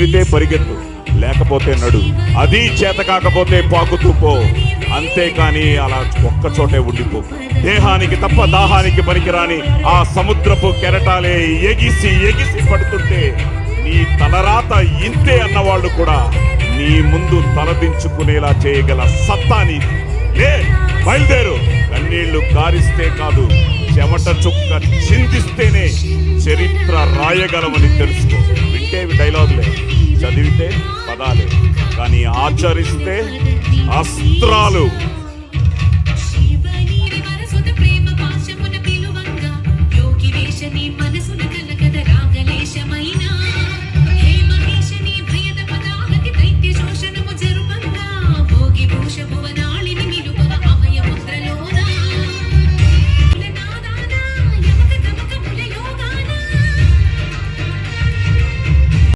కుదిరితే పరిగెత్తు. లేకపోతే నడు. అది చేత కాకపోతే పాకుతూ పో. అంతేకాని అలా ఒక్క చోటే ఉండిపో. దేహానికి తప్ప దాహానికి పనికిరాని ఆ సముద్రపు కెరటాలే ఎగిసి ఎగిసి పడుతుంటే నీ తలరాత ఇంతే అన్నవాళ్ళు కూడా నీ ముందు తలదించుకునేలా చేయగల సత్తా నీది. లే బయలుదేరు. కన్నీళ్ళు కారిస్తే కాదు చెమట చుక్క చిందిస్తేనే చరిత్ర రాయగలమని తెలుసుకో. వింటేవి డైలాగులే. చదివితే పదాలు కానీ ఆచరిస్తే అస్త్రాలు.